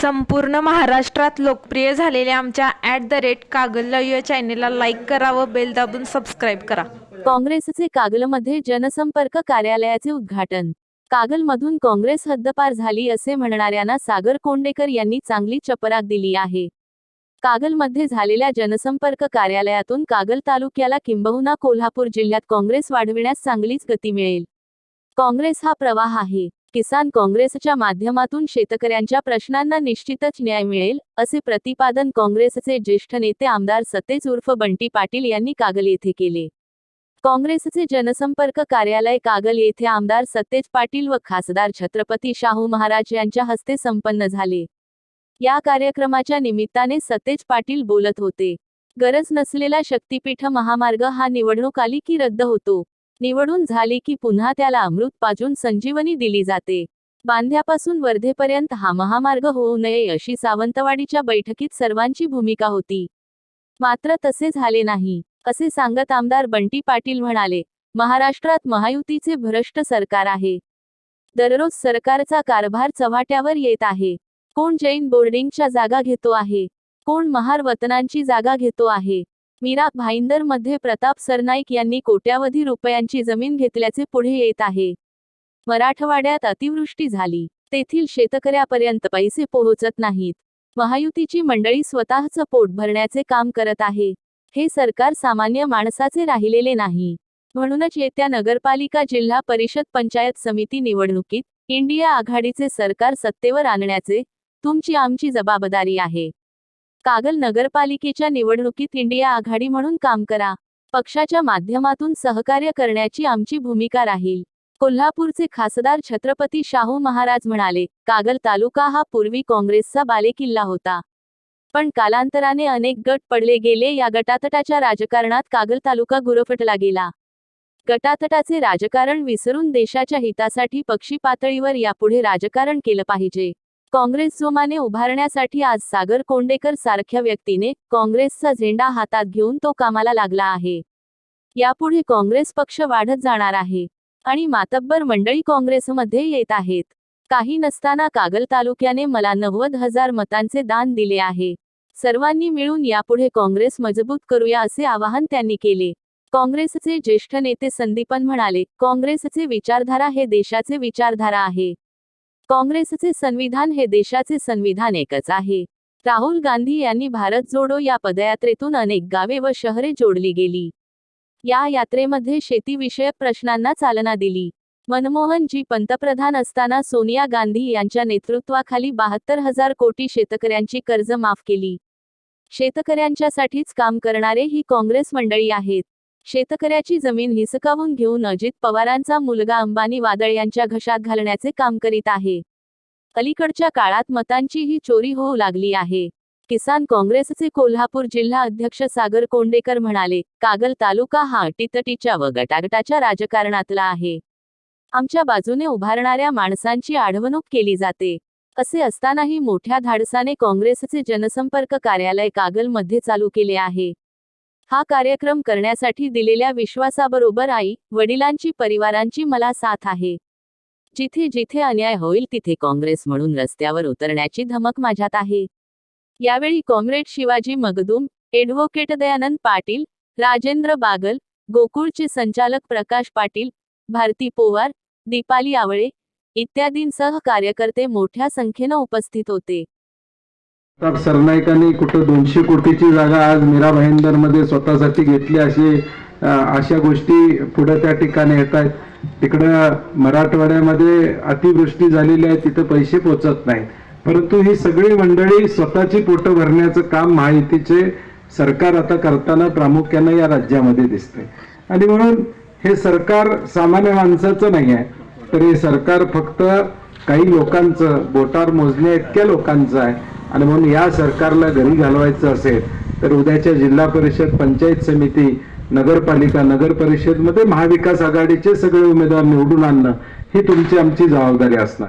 संपूर्ण महाराष्ट्रात लोकप्रिय झालेल्या आमच्या ॲट द रेट कागल या चॅनेलला लाईक करा व बेल दाबून सबस्क्राईब करा. काँग्रेसचे कागलमध्ये जनसंपर्क कार्यालयाचे उद्घाटन. कागलमधून काँग्रेस हद्दपार झाली असे म्हणणाऱ्यांना सागर कोंडेकर यांनी चांगली चपराक दिली आहे. कागलमध्ये झालेल्या जनसंपर्क कार्यालयातून कागल तालुक्याला किंबहुना कोल्हापूर जिल्ह्यात काँग्रेस वाढविण्यास चांगलीच गती मिळेल. काँग्रेस हा प्रवाह आहे. किसान काँग्रेसच्या माध्यमातून शेतकऱ्यांच्या प्रश्नांना निश्चितच न्याय मिळेल असे प्रतिपादन काँग्रेसचे ज्येष्ठ नेते आमदार सतेज उर्फ बंटी पाटील यांनी कागल येथे केले. काँग्रेसचे जनसंपर्क कार्यालय कागल येथे आमदार सतेज पाटील व खासदार छत्रपती शाहू महाराज यांच्या हस्ते संपन्न झाले. या कार्यक्रमाच्या निमित्ताने सतेज पाटील बोलत होते. गरज नसलेला शक्तीपीठ महामार्ग हा निवडणूक आली की रद्द होतो. निवडून झाली की पुन्हा त्याला अमृत पाजून संजीवनी दिली जाते. बांध्यापासून वर्धेपर्यंत हा महामार्ग होऊ नये अशी सावंतवाडीच्या बैठकीत सर्वांची भूमिका होती. मात्र तसे झाले नाही असे सांगत आमदार बंटी पाटील म्हणाले महाराष्ट्रात महायुतीचे भ्रष्ट सरकार आहे. दररोज सरकारचा कारभार चव्हाट्यावर येत आहे. कोण जैन बोर्डिंगच्या जागा घेतो आहे. कोण महार वतनांची जागा घेतो आहे. मीरा भाईंदरमध्ये प्रताप सरनाईक यांनी कोट्यावधी रुपयांची जमीन घेतल्याचे पुढे येत आहे. मराठवाड्यात अतिवृष्टी झाली. तेथील शेतकऱ्यापर्यंत पैसे पोहोचत नाहीत. महायुतीची मंडळी स्वतःचं पोट भरण्याचे काम करत आहे. हे सरकार सामान्य माणसाचे राहिलेले नाही. म्हणूनच येत्या नगरपालिका जिल्हा परिषद पंचायत समिती निवडणुकीत इंडिया आघाडीचे सरकार सत्तेवर आणण्याचे तुमची आमची जबाबदारी आहे. कागल नगरपालिकेच्या निवडणुकीत इंडिया आघाडी म्हणून काम करा. पक्षाच्या माध्यमातून सहकार्य करण्याची आमची भूमिका राहील. कोल्हापूरचे खासदार छत्रपती शाहू महाराज म्हणाले कागल तालुका हा पूर्वी काँग्रेसचा बालेकिल्ला होता. पण कालांतराने अनेक गट पडले गेले. या गटातटाच्या राजकारणात कागल तालुका गुरफटला गेला. गटातटाचे राजकारण विसरून देशाच्या हितासाठी पक्षी पातळीवर यापुढे राजकारण केलं पाहिजे. काँग्रेस जोमाने उभारण्यासाठी आज सागर कोंडेकर सारख्या व्यक्तीने काँग्रेसचा झेंडा हातात घेऊन तो कामाला लागला आहे. यापुढे काँग्रेस पक्ष वाढत जाणार आहे आणि मातब्बर मंडळी काँग्रेसमध्ये येत आहेत. काही नसताना कागल तालुक्याने मला नव्वद हजार मतांचे दान दिले आहे. सर्वांनी मिळून यापुढे काँग्रेस मजबूत करूया असे आवाहन त्यांनी केले. काँग्रेसचे ज्येष्ठ नेते संदीपन म्हणाले काँग्रेसचे विचारधारा हे देशाचे विचारधारा आहे. काँग्रेसचे संविधान हे देशाचे संविधान एकच आहे. राहुल गांधी यांनी भारत जोडो या पदयात्रेतून अनेक गावे व शहरे जोडली गेली. या यात्रेमध्ये शेतीविषयक प्रश्नांना चालना दिली. मनमोहनजी पंतप्रधान असताना सोनिया गांधी यांच्या नेतृत्वाखाली बहात्तर हजार कोटी शेतकऱ्यांची कर्ज माफ केली. शेतकऱ्यांच्यासाठीच काम करणारे ही काँग्रेस मंडळी आहेत. शेतकऱ्याची जमीन हिसकावून घेऊन अजित पवारांचा मुलगा अंबानी वादळ यांच्या घशात घालण्याचे काम करीत आहे. अलीकडच्या काळात मतांची ही चोरी होऊ लागली आहे. किसान काँग्रेसचे कोल्हापूर जिल्हा अध्यक्ष सागर कोंडेकर म्हणाले कागल तालुका हा अटीतटीच्या व गटागटाच्या राजकारणातला आहे. आमच्या बाजूने उभारणाऱ्या माणसांची आढवणूक केली जाते. असे असतानाही मोठ्या धाडसाने काँग्रेसचे जनसंपर्क कार्यालय कागलमध्ये चालू केले आहे. हा कार्यक्रम करण्यासाठी दिलेल्या विश्वासाबरोबर आई वडिलांची परिवारांची मला साथ आहे. जिथे जिथे अन्याय होईल तिथे काँग्रेस म्हणून रस्त्यावर उतरण्याची धमक माझ्यात आहे. यावेळी कॉम्रेड शिवाजी मगदूम एडव्होकेट दयानंद पाटील राजेंद्र बागल गोकुळचे संचालक प्रकाश पाटील भारती पोवार दीपाली आवळे इत्यादींसह कार्यकर्ते मोठ्या संख्येनं उपस्थित होते. सरनाईकांनी कुठं दोनशे कोटीची जागा आज मीरा भाईंदरमध्ये स्वतःसाठी घेतली अशी अशा गोष्टी पुढे त्या ठिकाणी येत आहेत. तिकडं मराठवाड्यामध्ये अतिवृष्टी झालेली आहे तिथं पैसे पोचत नाहीत. परंतु ही सगळी मंडळी स्वतःची पोटं भरण्याचं काम महायुतीचे सरकार आता करताना प्रामुख्यानं या राज्यामध्ये दिसते आणि म्हणून हे सरकार सामान्य माणसाचं नाही आहे तर हे सरकार फक्त काही लोकांचं बोटार मोजण्या इतक्या लोकांचं आहे आणि म्हणून या सरकारला घरी घालवायचं असेल तर उद्याच्या जिल्हा परिषद पंचायत समिती नगरपालिका नगर परिषदमध्ये महाविकास आघाडीचे सगळे उमेदवार निवडून आणणं ही तुमची आमची जबाबदारी असणार.